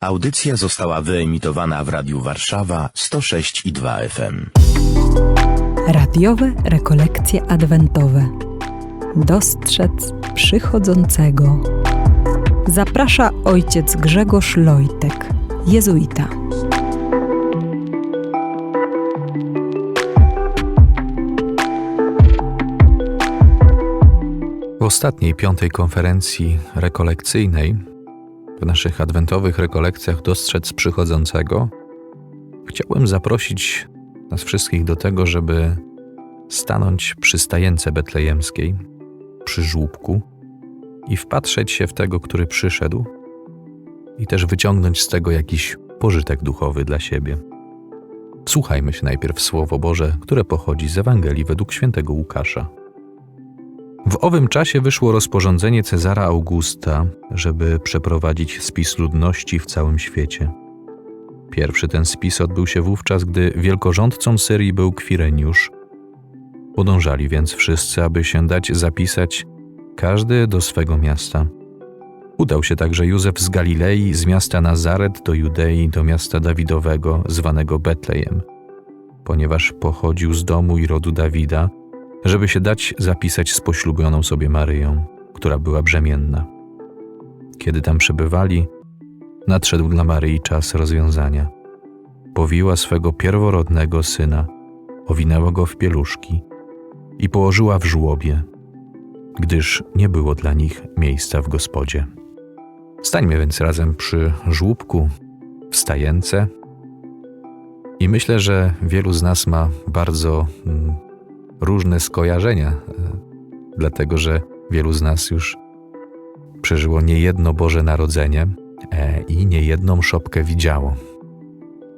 Audycja została wyemitowana w Radiu Warszawa 106 i 2 FM. Radiowe rekolekcje adwentowe. Dostrzec przychodzącego. Zaprasza ojciec Grzegorz Lojtek, jezuita. W ostatniej piątej konferencji rekolekcyjnej, w naszych adwentowych rekolekcjach Dostrzec Przychodzącego, chciałbym zaprosić nas wszystkich do tego, żeby stanąć przy stajence betlejemskiej, przy żłóbku i wpatrzeć się w tego, który przyszedł i też wyciągnąć z tego jakiś pożytek duchowy dla siebie. Słuchajmy się najpierw Słowo Boże, które pochodzi z Ewangelii według świętego Łukasza. W owym czasie wyszło rozporządzenie Cezara Augusta, żeby przeprowadzić spis ludności w całym świecie. Pierwszy ten spis odbył się wówczas, gdy wielkorządcą Syrii był Kwireniusz. Podążali więc wszyscy, aby się dać zapisać, każdy do swego miasta. Udał się także Józef z Galilei, z miasta Nazaret do Judei, do miasta Dawidowego, zwanego Betlejem, ponieważ pochodził z domu i rodu Dawida, żeby się dać zapisać z poślubioną sobie Maryją, która była brzemienna. Kiedy tam przebywali, nadszedł dla Maryi czas rozwiązania. Powiła swego pierworodnego syna, owinęła go w pieluszki i położyła w żłobie, gdyż nie było dla nich miejsca w gospodzie. Stańmy więc razem przy żłóbku, w stajence i myślę, że wielu z nas ma bardzo mm, różne skojarzenia, e, dlatego że wielu z nas już przeżyło niejedno Boże Narodzenie e, i niejedną szopkę widziało.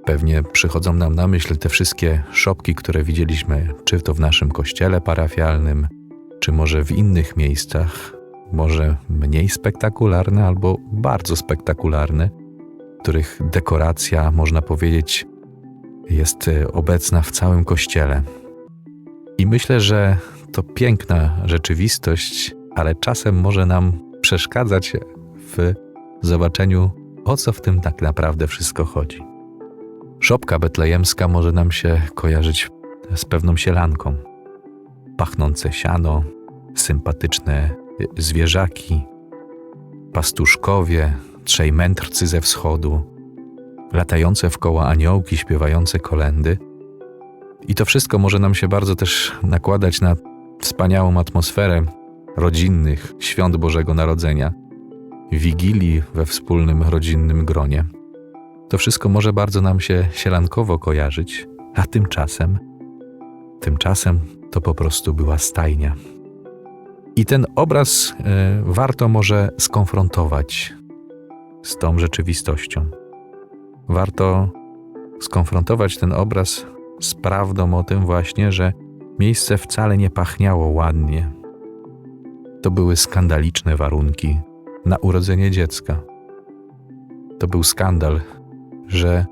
Pewnie przychodzą nam na myśl te wszystkie szopki, które widzieliśmy, czy to w naszym kościele parafialnym, czy może w innych miejscach, może mniej spektakularne albo bardzo spektakularne, których dekoracja, można powiedzieć, jest e, obecna w całym kościele. I myślę, że to piękna rzeczywistość, ale czasem może nam przeszkadzać w zobaczeniu, o co w tym tak naprawdę wszystko chodzi. Szopka betlejemska może nam się kojarzyć z pewną sielanką. Pachnące siano, sympatyczne zwierzaki, pastuszkowie, trzej mędrcy ze wschodu, latające w koło aniołki śpiewające kolendy – i to wszystko może nam się bardzo też nakładać na wspaniałą atmosferę rodzinnych świąt Bożego Narodzenia, wigilii we wspólnym rodzinnym gronie. To wszystko może bardzo nam się sielankowo kojarzyć, a tymczasem, tymczasem to po prostu była stajnia. I ten obraz y, warto może skonfrontować z tą rzeczywistością. Warto skonfrontować ten obraz z prawdą o tym właśnie, że miejsce wcale nie pachniało ładnie. To były skandaliczne warunki na urodzenie dziecka. To był skandal, że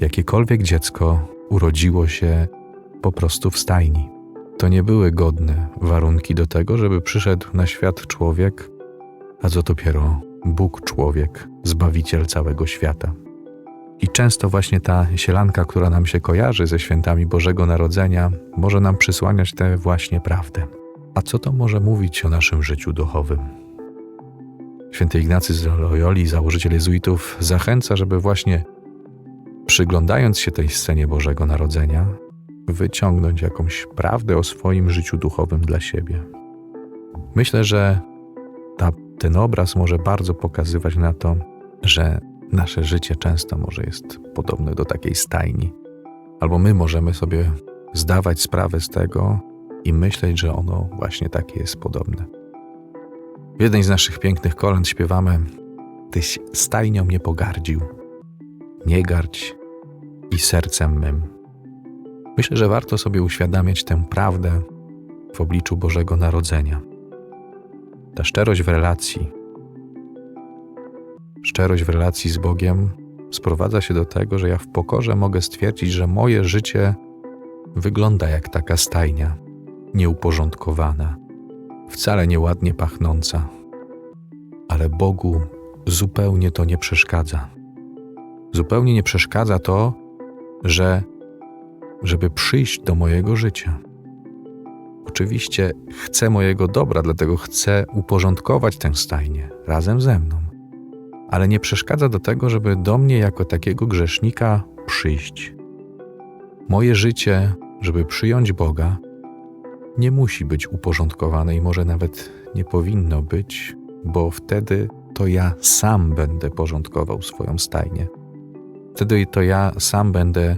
jakiekolwiek dziecko urodziło się po prostu w stajni. To nie były godne warunki do tego, żeby przyszedł na świat człowiek, a co dopiero Bóg człowiek, zbawiciel całego świata. I często właśnie ta sielanka, która nam się kojarzy ze świętami Bożego Narodzenia, może nam przysłaniać tę właśnie prawdę. A co to może mówić o naszym życiu duchowym? Święty Ignacy z Loyoli, założyciel jezuitów, zachęca, żeby właśnie przyglądając się tej scenie Bożego Narodzenia, wyciągnąć jakąś prawdę o swoim życiu duchowym dla siebie. Myślę, że ta, ten obraz może bardzo pokazywać na to, że Nasze życie często może jest podobne do takiej stajni, albo my możemy sobie zdawać sprawę z tego i myśleć, że ono właśnie takie jest podobne. W jednej z naszych pięknych kolęd śpiewamy: Tyś stajnią mnie pogardził, nie gardź i sercem mym. Myślę, że warto sobie uświadamiać tę prawdę w obliczu Bożego Narodzenia. Ta szczerość w relacji, Szczerość w relacji z Bogiem sprowadza się do tego, że ja w pokorze mogę stwierdzić, że moje życie wygląda jak taka stajnia, nieuporządkowana, wcale nieładnie pachnąca, ale Bogu zupełnie to nie przeszkadza. zupełnie nie przeszkadza to, że żeby przyjść do mojego życia. Oczywiście chcę mojego dobra, dlatego chcę uporządkować tę stajnię razem ze mną. Ale nie przeszkadza do tego, żeby do mnie jako takiego grzesznika przyjść. Moje życie, żeby przyjąć Boga, nie musi być uporządkowane i może nawet nie powinno być, bo wtedy to ja sam będę porządkował swoją stajnię. Wtedy to ja sam będę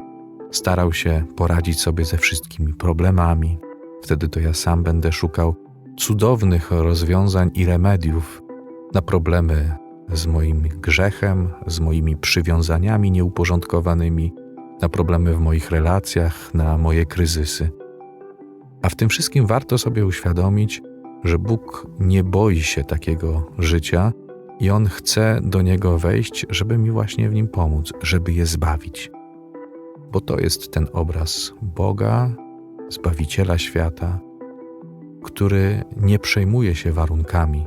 starał się poradzić sobie ze wszystkimi problemami. Wtedy to ja sam będę szukał cudownych rozwiązań i remediów na problemy z moim grzechem, z moimi przywiązaniami nieuporządkowanymi, na problemy w moich relacjach, na moje kryzysy. A w tym wszystkim warto sobie uświadomić, że Bóg nie boi się takiego życia i On chce do niego wejść, żeby mi właśnie w nim pomóc, żeby je zbawić. Bo to jest ten obraz Boga, Zbawiciela świata, który nie przejmuje się warunkami,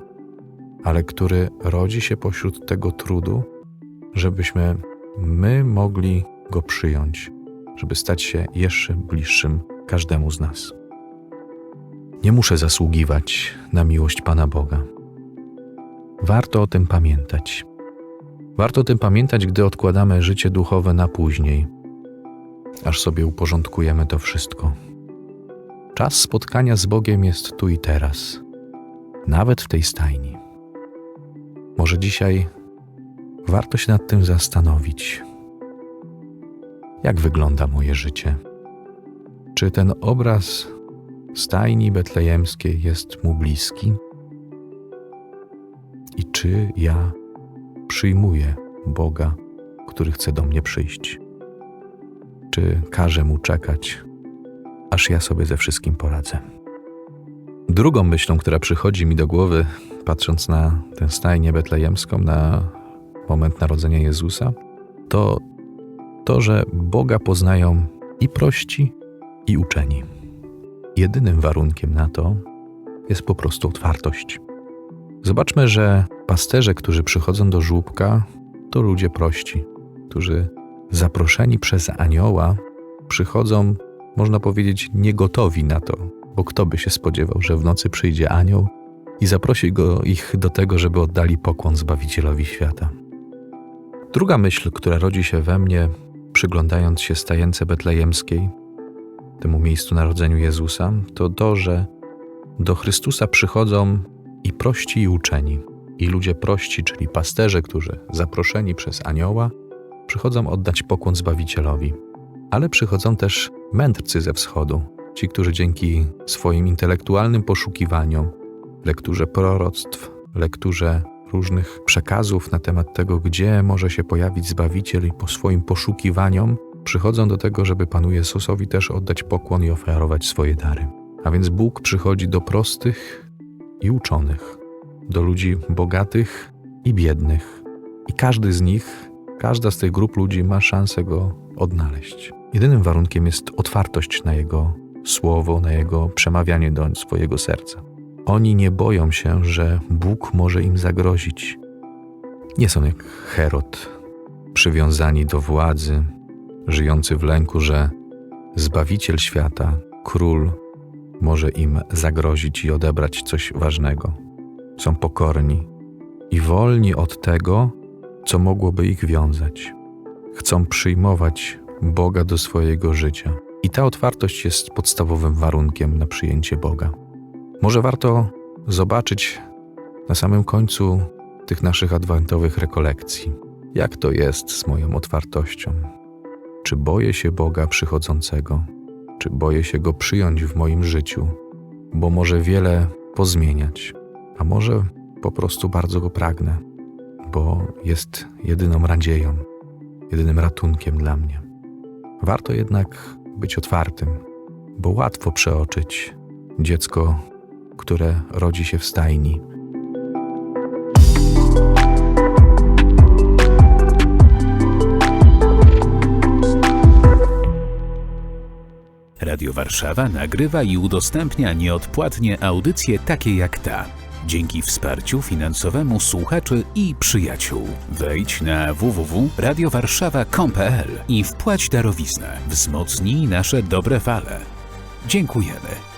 ale który rodzi się pośród tego trudu, żebyśmy my mogli go przyjąć, żeby stać się jeszcze bliższym każdemu z nas. Nie muszę zasługiwać na miłość Pana Boga. Warto o tym pamiętać. Warto o tym pamiętać, gdy odkładamy życie duchowe na później, aż sobie uporządkujemy to wszystko. Czas spotkania z Bogiem jest tu i teraz, nawet w tej stajni. Może dzisiaj warto się nad tym zastanowić. Jak wygląda moje życie? Czy ten obraz stajni betlejemskiej jest mu bliski? I czy ja przyjmuję Boga, który chce do mnie przyjść? Czy każę mu czekać, aż ja sobie ze wszystkim poradzę? Drugą myślą, która przychodzi mi do głowy, patrząc na tę stajnię betlejemską, na moment narodzenia Jezusa, to to, że Boga poznają i prości, i uczeni. Jedynym warunkiem na to jest po prostu otwartość. Zobaczmy, że pasterze, którzy przychodzą do żłóbka, to ludzie prości, którzy zaproszeni przez anioła przychodzą, można powiedzieć, niegotowi na to, bo kto by się spodziewał, że w nocy przyjdzie anioł i zaprosi go ich do tego, żeby oddali pokłon Zbawicielowi świata. Druga myśl, która rodzi się we mnie, przyglądając się stajence betlejemskiej, temu miejscu narodzeniu Jezusa, to to, że do Chrystusa przychodzą i prości, i uczeni. I ludzie prości, czyli pasterze, którzy zaproszeni przez anioła, przychodzą oddać pokłon Zbawicielowi. Ale przychodzą też mędrcy ze wschodu, ci, którzy dzięki swoim intelektualnym poszukiwaniom, lekturze proroctw, lekturze różnych przekazów na temat tego, gdzie może się pojawić Zbawiciel i po swoim poszukiwaniom przychodzą do tego, żeby Panu Jezusowi też oddać pokłon i ofiarować swoje dary. A więc Bóg przychodzi do prostych i uczonych, do ludzi bogatych i biednych. I każdy z nich, każda z tych grup ludzi ma szansę go odnaleźć. Jedynym warunkiem jest otwartość na Jego słowo, na Jego przemawianie do swojego serca. Oni nie boją się, że Bóg może im zagrozić. Nie są jak Herod, przywiązani do władzy, żyjący w lęku, że Zbawiciel świata, król, może im zagrozić i odebrać coś ważnego. Są pokorni i wolni od tego, co mogłoby ich wiązać. Chcą przyjmować Boga do swojego życia. I ta otwartość jest podstawowym warunkiem na przyjęcie Boga. Może warto zobaczyć na samym końcu tych naszych adwentowych rekolekcji, jak to jest z moją otwartością. Czy boję się Boga przychodzącego? Czy boję się Go przyjąć w moim życiu? Bo może wiele pozmieniać, a może po prostu bardzo Go pragnę, bo jest jedyną nadzieją, jedynym ratunkiem dla mnie. Warto jednak być otwartym, bo łatwo przeoczyć dziecko, które rodzi się w stajni. Radio Warszawa nagrywa i udostępnia nieodpłatnie audycje takie jak ta. dzięki wsparciu finansowemu słuchaczy i przyjaciół. Wejdź na www.radiowarszawa.com.pl i wpłać darowiznę. Wzmocnij nasze dobre fale. Dziękujemy.